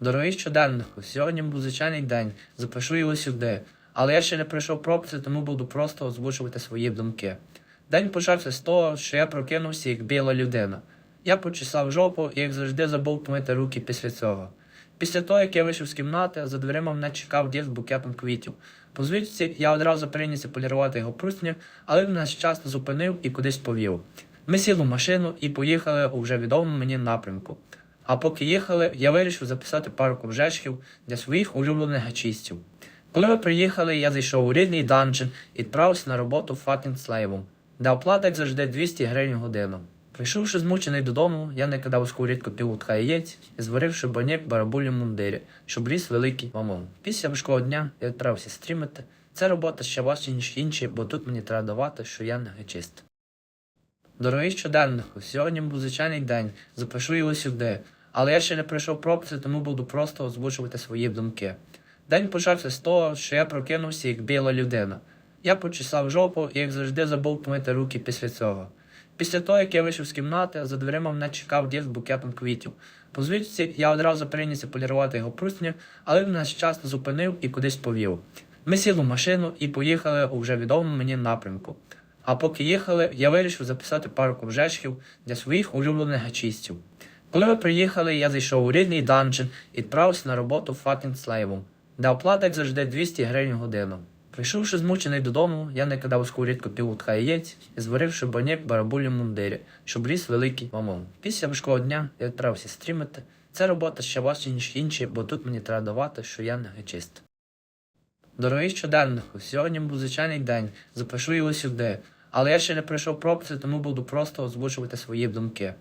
Дорогий щоденнику, сьогодні був звичайний день, запишу його сюди. Але я ще не пройшов пробці, тому буду просто озвучувати свої думки. День почався з того, що я прокинувся як біла людина. Я почесав жопу і, як завжди, забув помити руки після цього. Після того, як я вийшов з кімнати, за дверима мене чекав дід з букетом квітів. По звідці я одразу прийнявся полірувати його прусня, але він нас часто зупинив і кудись повів. Ми сіли в машину і поїхали у вже відомому мені напрямку. А поки їхали, я вирішив записати пару ковжешків для своїх улюблених гачистів. Коли ми приїхали, я зайшов у рідний данжен і відправився на роботу факінг слейвом, де оплата, як завжди, 200 гривень годину. Прийшовши змучений додому, я накидав у сковорідку півутка яєць і зваривши баняк барабулі мундирі, щоб ріс великий мамон. Після важкого дня я відправився стрімити. Це робота ще важче, ніж інші, бо тут мені треба давати, що я не гечист. Дорогий щоденнику, сьогодні був звичайний день, запишу його сюди. Але я ще не пройшов пробці, тому буду просто озвучувати свої думки. День почався з того, що я прокинувся як біла людина. Я почесав жопу і, як завжди, забув помити руки після цього. Після того, як я вийшов з кімнати, за дверима мене чекав дід з букетом квітів. По звідці я одразу прийнявся полірувати його прусня, але він нас часто зупинив і кудись повів. Ми сіли в машину і поїхали у вже відомому мені напрямку. А поки їхали, я вирішив записати пару ковжешків для своїх улюблених гачистів. Коли ми приїхали, я зайшов у рідний данжен і відправився на роботу факінг слейвом, де оплата, як завжди, 200 гривень в годину. Прийшовши змучений додому, я накидав у сковорідку півутка яєць і зваривши баняк барабулі мундирі, щоб ріс великий мамон. Після важкого дня я відправився стрімити. Це робота ще важче, ніж інші, бо тут мені треба давати, що я не гечист. Дорогий щоденнику, сьогодні був звичайний день, запишу його сюди. Але я ще не пройшов пробці, тому буду просто озвучувати свої думки.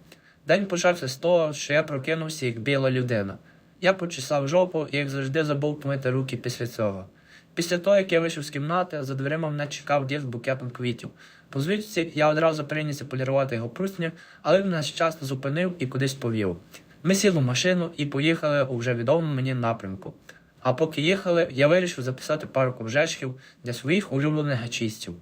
День почався з того, що я прокинувся як біла людина. Я почесав жопу і, як завжди, забув помити руки після цього. Після того, як я вийшов з кімнати, за дверима мене чекав дід з букетом квітів. По звідці я одразу прийнявся полірувати його прусня, але він нас часто зупинив і кудись повів. Ми сіли в машину і поїхали у вже відомому мені напрямку. А поки їхали, я вирішив записати пару ковжешків для своїх улюблених гачистів.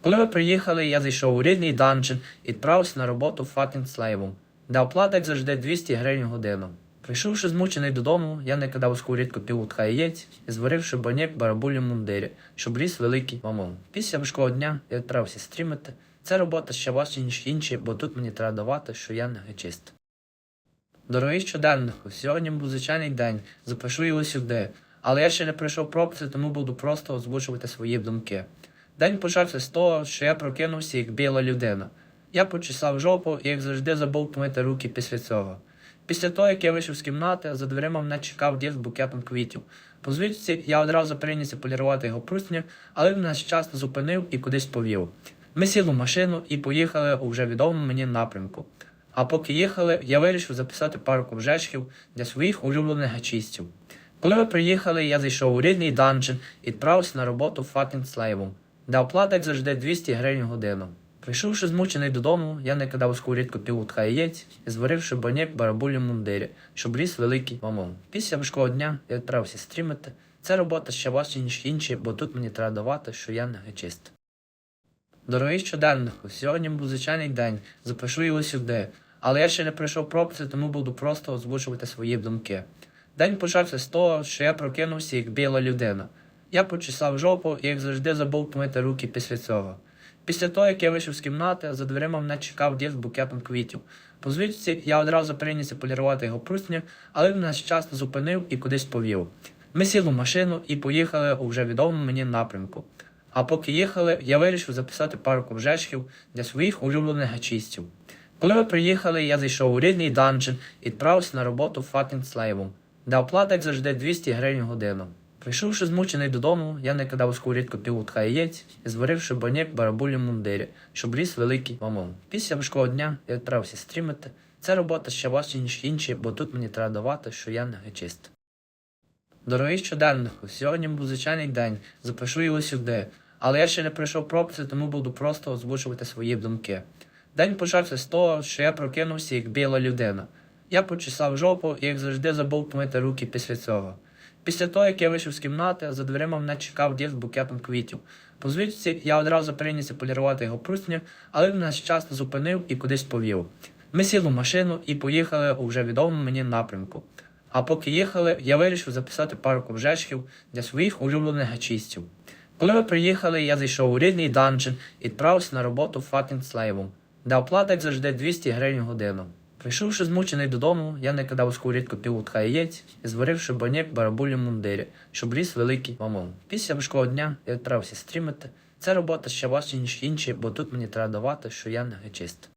Коли ми приїхали, я зайшов у рідний данжен і відправився на роботу факінг слейвом, де оплата, завжди, 200 гривень в годину. Прийшовши змучений додому, я накидав у сковорідку півутка яєць і зваривши баняк барабулі мундирі, щоб ріс великий мамон. Після важкого дня я відправився стрімити. Це робота ще важче, ніж інші, бо тут мені треба давати, що я не гечист. Дорогий щоденнику, сьогодні був звичайний день, запишу його сюди. Але я ще не пройшов пробці, тому буду просто озвучувати свої думки. День почався з того, що я прокинувся як біла людина. Я почесав жопу і, як завжди, забув помити руки після цього. Після того, як я вийшов з кімнати, за дверима мене чекав дід з букетом квітів. По звідці я одразу прийнявся полірувати його прусня, але він нас часто зупинив і кудись повів. Ми сіли в машину і поїхали у вже відомому мені напрямку. А поки їхали, я вирішив записати пару ковжешків для своїх улюблених гачистів. Коли ми приїхали, я зайшов у рідний данжен і відправився на роботу факінг слейвом, де оплата, як завжди, 200 гривень годину. Прийшовши змучений додому, я накидав у сковорідку півутка яєць і зваривши баняк барабулі мундирі, щоб ріс великий мамон. Після важкого дня я відправився стрімити. Це робота ще важче, ніж інші, бо тут мені треба давати, що я не гечист. Дорогий щоденнику, сьогодні був звичайний день, запишу його сюди. Але я ще не пройшов пробці, тому буду просто озвучувати свої думки. День почався з того, що я прокинувся як біла людина. Я почесав жопу і, як завжди, забув помити руки після цього. Після того, як я вийшов з кімнати, за дверима мене чекав дід з букетом квітів. По звідці я одразу прийнявся полірувати його прусня, але він нас часто зупинив і кудись повів. Ми сіли в машину і поїхали у вже відомому мені напрямку. А поки їхали, я вирішив записати пару ковжешків для своїх улюблених гачистів. Коли ми приїхали, я зайшов у рідний данжен і відправився на роботу факінг слейвом, де оплата, як завжди, 200 гривень годину. Прийшовши змучений додому, я накидав у сковорідку півутка яєць і зваривши баняк барабулі мундирі, щоб ріс великий мамон. Після важкого дня я відправився стрімити. Це робота ще важче, ніж інші, бо тут мені треба давати, що я не гечист. Дорогий щоденнику, сьогодні був звичайний день, запишу його сюди. Але я ще не пройшов пробці, тому буду просто озвучувати свої думки. День почався з того, що я прокинувся як біла людина. Я почесав жопу і, як завжди, забув помити руки після цього. Після того, як я вийшов з кімнати, за дверима мене чекав дід з букетом квітів. По звідці я одразу прийнявся полірувати його прусня, але він нас часто зупинив і кудись повів. Ми сіли в машину і поїхали у вже відомому мені напрямку. А поки їхали, я вирішив записати пару ковжешків для своїх улюблених гачистів. Коли ми приїхали, я зайшов у рідний данжен і відправився на роботу факінг слейвом, де оплата, як завжди, 200 гривень годину. Прийшовши змучений додому, я накидав сковорідку півутка яєць і зваривши баняк барабулі мундирі, щоб ліс великий мамон. Після важкого дня я відправився стрімити. Ця робота ще важче, ніж інші, бо тут мені треба давати, що я не гечист.